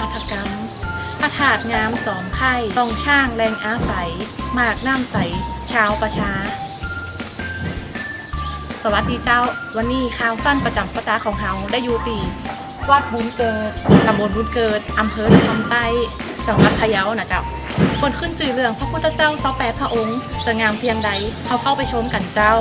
หัตถกรรมพระธาตุงามสองไข่ต้องช่างแรงอาศัย มากน้ำใส ชาวประชา สวัสดีเจ้า วันนี้ข่าวสั้นประจำประจาของเราได้ยูตีวัดบุญเกิดตำบลบุญเกิดอำเภอคำใต้จังหวัดพะเยานะเจ้าคนขึ้นจื่อเรื่องพระพุทธเจ้าเสาแปดพระองค์จะงามเพียงใดเขาเข้าไปชมกันเจ้า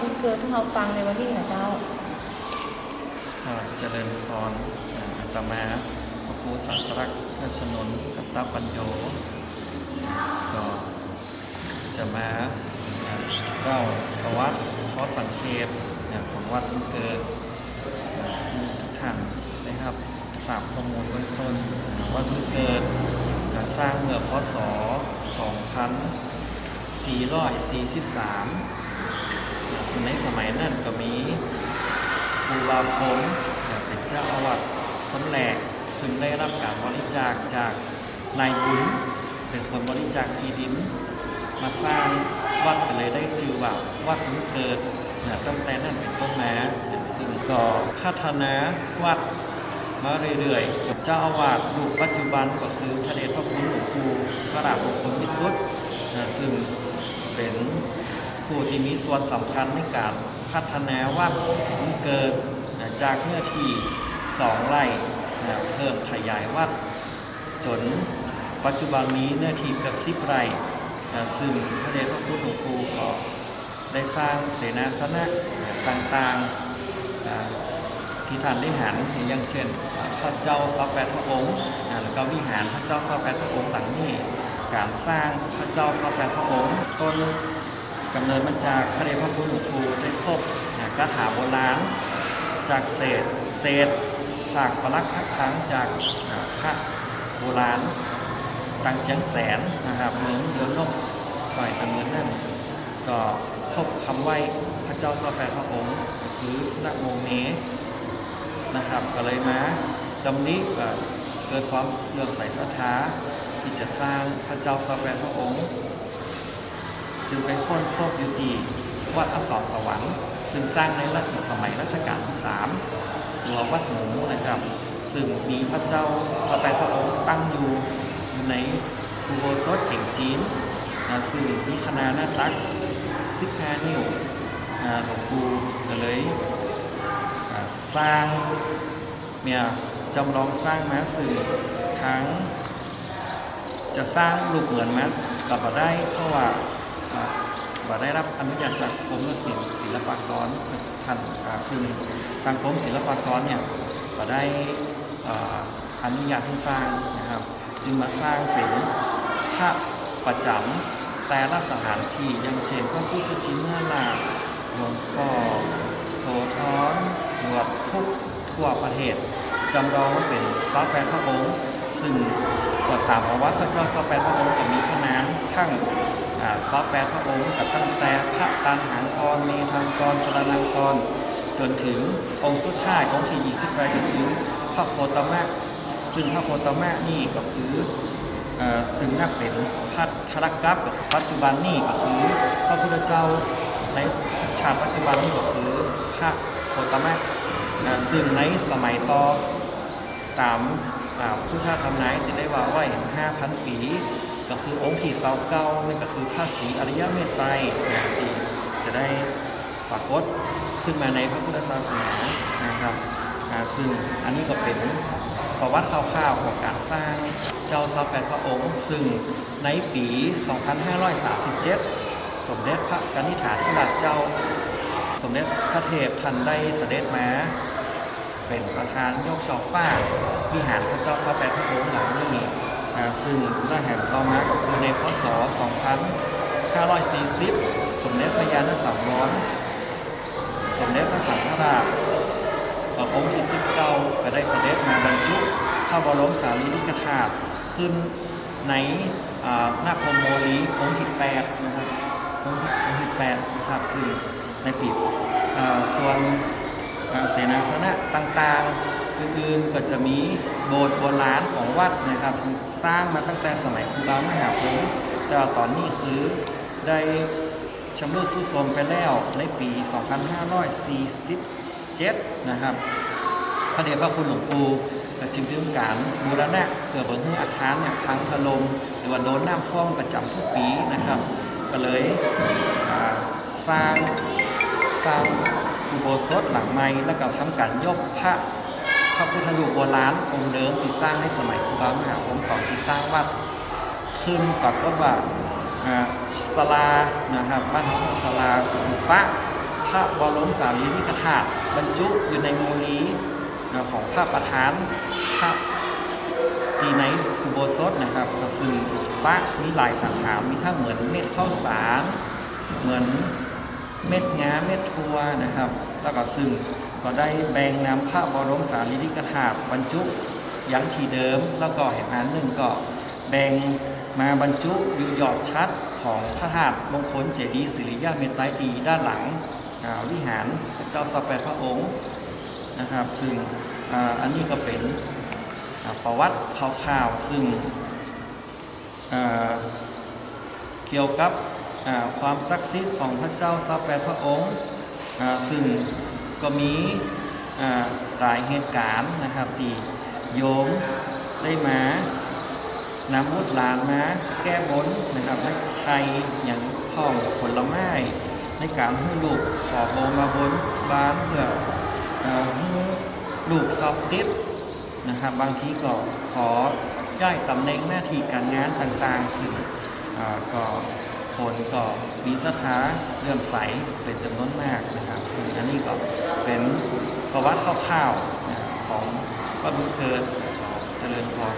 บุญเกิดที่เราฟังในวันนี้นะเจ้าก็เจริญพรอาตมาพระครูสักรักษ์นัชนนท์กับตาปัญโยก็จะมาเล่าประวัติข้อสังเกตอ่าของวัดบุญเกิดทุกท่านนะครับทราบข้อมูลเบื้องต้นวัดบุญเกิดสร้างเมื่อพศ 2443 ในสมัยนั้นก็มีครูบาพงเป็นเจ้าอาวาสคนแรกซึ่งได้รับการบริจาคจากนายบุญเป็นคนบริจาคที่ดิน มาสร้างวัดก็เลยได้ชื่อว่าวัดบุเกิดนะตั้งแต่นั้นเป็นต้นมาซึ่งก็พัฒนาวัดมาเรื่อยๆจนเจ้าอาวาสรูปปัจจุบันก็คือพระเดชพระคุณหลวงปู่พระราบุคคลวิสุทธิ์ซึ่งเป็น ผู้ที่มีส่วนสำคัญในการพัฒนาวัดเกิดจากเนื้อที่สองไร่เพิ่มขยายวัดจนปัจจุบันนี้เนื้อที่เกือบสิบไร่ซึ่งพระเดชพระคุณหลวงปู่ก็ได้สร้างเสนาสนะต่างๆที่ท่านได้หันอย่างเช่นพระเจ้าทรัพย์แปดพระองค์แล้วก็วิหารพระเจ้าทรัพย์แปดพระองค์หลังนี้การสร้างพระเจ้าทรัพย์แปดพระองค์ต้น กำเนิดมาจากพระเดชพระคุณหลวงปู่ได้พบนะคาถาโบราณจากเศษเศษสากปลักหักค้างจากอ่าพระโบราณตังเชียงแสนนะครับเหมืองเดือนนกสอยตะเมือนนั่นก็พบคำไหว้พระเจ้าสแปดพระองค์ก็คือนะโมเมนะครับก็เลยมาดำนี้เกิดความเลื่อมใสศรัทธาที่จะสร้างพระเจ้าสแปดพระองค์ จึงไปค้นพบอยู่ที่วัดอักษรสวรรค์ ซึ่งสร้างในรัชสมัยรัชกาลที่สามหรือว่าวัดหมูนะครับ ซึ่งมีพระเจ้าสแปพระองค์ตั้งอยู่อยู่ในอุโบสถเก่งจีนนะซึ่งมีขนาดหน้าตัก15นิ้วหลวงปู่ก็เลยสร้างเนี่ยจำลองสร้างมาสื่อทั้งจะสร้างรูปเหมือนมันก็บ่ได้เพราะว่า บ่ได้รับอนุญาตจากกรมศิลป์ศิลปากรท่านอ่าซึ่งทางกรมศิลปากรเนี่ยบ่ได้อนุญาตให้สร้างนะครับ จึงมาสร้างเป็นพระประจำแต่ละสถานที่อย่างเช่นพระพุทธชินราชหลวงพ่อโสธรหลวงทุกทั่วประเทศจำลองว่าเป็นซาแปดพระองค์ซึ่งก็ตามประวัติพระเจ้าซาแปดพระองค์ก็มีขนานทั้ง อ่าซาแปดพระองค์กับตั้งแต่พระตานหางกรมีทางกรสรนังกรจนถึงองค์สุดท้ายองค์ที่28ก็คือพระโคตมะซึ่งพระโคตมะนี่ก็คือซึ่งนับเป็นพัทธรกัปปัจจุบันนี่ก็คือพระพุทธเจ้าในชาติปัจจุบันนี่ก็คือพระโคตมะซึ่งในสมัยต่อตามผู้ท่าทำนายจะได้ว่าไว้5,000ปี ก็คือองค์ที่เสาเก้านั่นก็คือพระศรีอริยเมตไตรนะที่จะได้ปรากฏขึ้นมาในพระพุทธศาสนานะครับซึ่งอันนี้ก็เป็นประวัติคร่าวๆของการสร้างเจ้าซาแปดพระองค์ ซึ่งในปี 2537 สมเด็จพระกนิษฐาธิราชเจ้าสมเด็จพระเทพท่านได้เสด็จมาเป็นประธานยกช่อฟ้าวิหารพระเจ้าซาแปดพระองค์หลังนี้ ซึ่งได้แห่งต่อมาก็คือในพศ 2540 สมเด็จพระยาณสังวรสมเด็จพระสังฆราชพระองค์ที่19ก็ได้เสด็จมาบรรจุพระบรมสารีริกธาตุขึ้นในอ่าหน้าพรมโมลีองค์ที่8นะครับองค์ที่8นะครับซึ่งในปีส่วนเสนาสนะต่างๆ อื่นๆก็จะมีโบสถ์โบราณของวัดนะครับสร้างมาตั้งแต่สมัยครูบามหาภูมิแต่ตอนนี้คือได้ชำรุดทรุดโทรมไปแล้วในปี 2547 นะครับพระเดชพระคุณหลวงปู่ก็จึงถึงการบูรณะเพื่อบนอาคารเนี่ยพังถล่มหรือว่าโดนน้ำท่วมประจำทุกปีนะครับ ก็เลยสร้างสร้างอุโบสถหลังใหม่แล้วก็ทำการยกพระ พระพุทธรูปโบราณองค์เดิมที่สร้างในสมัยครูบามหาองค์ก่อนที่สร้างวัดขึ้นปรากฏว่าสลานะครับบ้านของสลาปะพระบรมสารีริกธาตุบรรจุอยู่ในโมลีนะของพระประธานพระที่ในอุโบสถนะครับก็คือพระมีหลายสังขารมีทั้งเหมือนเม็ดข้าวสาร เหมือนเม็ดงาเม็ดทัวนะครับ แล้วก็ซึ่ง ก็ได้แบ่งนำพระบรมสารีริกธาตุบรรจุอยังที่เดิม แล้วก็เห็นอันหนึ่งก็แบ่งมาบรรจุอยู่ยอดชัดของพระธาตุมงคลเจดีย์ศิริยะเมตไตรีด้านหลังวิหารเจ้าสแปดพระองค์นะครับ ซึ่งอ,อันนี้ก็เป็นประวัติคร่าวๆซึ่งเกี่ยวกับความศักดิ์สิทธิ์ของพระเจ้าสแปดพระองค์ซึ่ง ก็มีหลายเหตุการณ์นะครับที่โยมได้มานำมุดหลานมาแก้บนนะครับให้ใครอย่างท่องผลไม้ในการให้ลูกขอโบมาบนบ้านเพื่อให้ลูกสอบติดนะครับบางทีก็ขอย้ายตำแหน่งหน้าที่การงานต่างๆซึ่งก็ คนก็มีศรัทธาเลื่อมใสเป็นจำนวนมากนะครับซึ่งอันนี้ก็เป็นประวัติคร่าวๆของพระบุญเกิดเจริญพร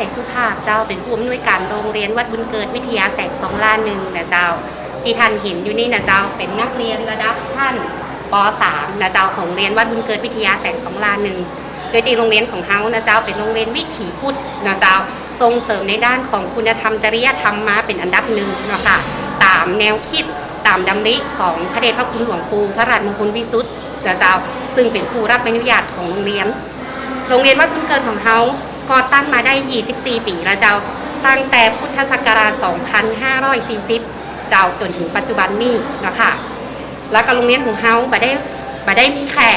นินนภาแจสุภาพเจ้าเป็นผู้อำนวยการโรงเรียนวัดบุญเกิดวิทยาแสงสองล้านหนึ่งนะเจ้า ที่ท่านเห็นอยู่นี่นะเจ้าเป็นนักเรียนระดับชั้นป .3 นะเจ้าของโรงเรียนวัดบุญเกิดวิทยาแสงสองล้านหนึ่งโดยที่โรงเรียนของเฮานะเจ้าเป็นโรงเรียนวิถีพุทธนะเจ้าส่งเสริมในด้านของคุณธรรมจริยธรรมมาเป็นอันดับหนึ่งเนาะค่ะตามแนวคิดตามดำริของพระเดชพระคุณหลวงปู่พระราชมงคลวิสุทธิ์นะเจ้าซึ่งเป็นผู้รับใบอนุญาตของโรงเรียน โรงเรียนวัดบุญเกิดของเฮา ก่อตั้งมาได้ 24 ปีแล้วเจ้า ตั้งแต่พุทธศักราช 2540 เจ้าจนถึงปัจจุบันนี้นะค่ะแล้วก็โรงเรียนของเฮาบ่ได้บ่ได้มีแค่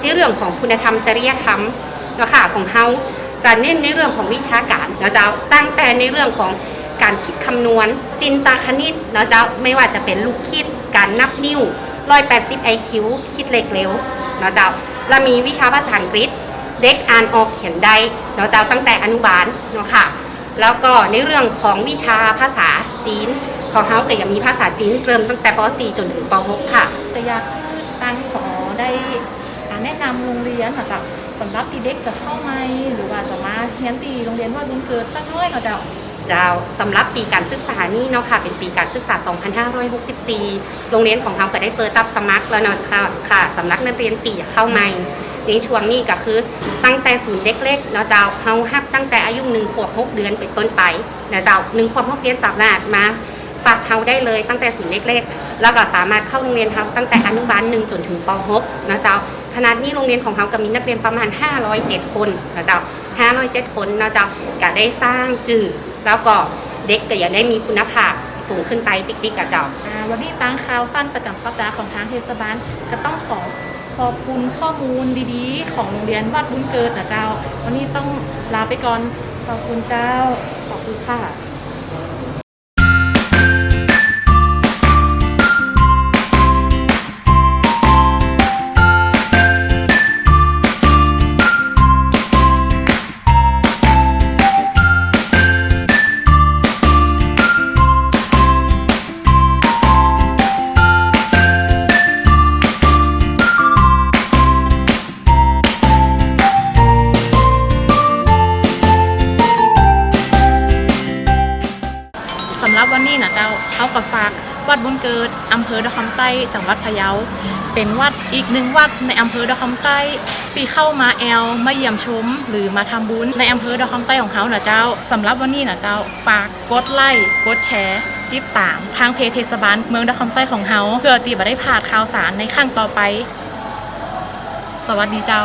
ในเรื่องของคุณธรรมจริยธรรมนะค่ะของเฮาจะเน้นในเรื่องของวิชาการเนาะเจ้าตั้งแต่ในเรื่องของการคิดคำนวณ จินตคณิตเนาะเจ้าไม่ว่าจะเป็นลูกคิดการนับนิ้ว180 IQ คิดเลขเร็วนะเจ้าและมีวิชาภาษาอังกฤษ เด็กอ่านออกเขียนได้เนาะเจ้าตั้งแต่อนุบาลเนาะค่ะแล้วก็ในเรื่องของวิชาภาษาจีน ของเฮาก็ยังมีภาษาจีนเริ่มตั้งแต่ป .4 จนถึงป .6 ค่ะจะอยากตั้งขอได้อันแนะนำโรงเรียนนะเจ้าสำหรับที่เด็กจะเข้าไหมหรือว่าจะมาเรียนตีโรงเรียนว่าบุญเกิดตั้งน้อยนะเจ้าเจ้าสำหรับปีการศึกษานี้เนาะค่ะ เป็นปีการศึกษา 2564 โรงเรียนของเราก็ได้เปิดรับสมัครแล้วเนาะค่ะค่ะสำนักนักเรียนตีเข้าใหม่ ในช่วงนี้ก็คือ ตั้งแต่ศูนย์เล็กๆเนาะเจ้าเฮาฮับตั้งแต่อายุ1ขวบ6เดือนเป็นต้นไปนะเจ้า1ขวบ6เดือนสามารถมาฝากเฮาได้เลยตั้งแต่ศูนย์เล็กๆ แล้วก็สามารถเข้าโรงเรียนเฮาตั้งแต่อนุบาล1จนถึงป .6 นะเจ้าขนาดนี้โรงเรียนของเราก็มีนักเรียนประมาณ 507 คนนะเจ้า507 คนนะเจ้าก็ได้สร้างจืดแล้วก็เด็กก็อย่าได้มีคุณภาพสูงขึ้นไปติ๊กๆกับเจ้าอ่าวันนี้ตั้งข่าวสั้นประจำสัปดาห์ของทางเทศบาลก็ต้องขอ ขอบคุณข้อมูลดีๆ ของโรงเรียนวัดบุญเกิดนะเจ้า วันนี้ต้องลาไปก่อน ขอบคุณเจ้า ขอบคุณค่ะ เกิดอำเภอดอกคำใต้จังหวัดพะเยา เป็นวัดอีกหนึ่งวัดในอำเภอดอกคำใต้ตีเข้ามาแอลมาเยี่ยมชม หรือมาทำบุญในอำเภอดอกคำใต้ของเขาหนะเจ้าสำหรับวันนี้นะเจ้าฝากกดไลค์กดแชร์ติดตามทางเพจเทศบาลเมืองดอกคำใต้ของเขาเพื่อตีบ่ได้พลาดข่าวสารในขั้งต่อไป สวัสดีเจ้า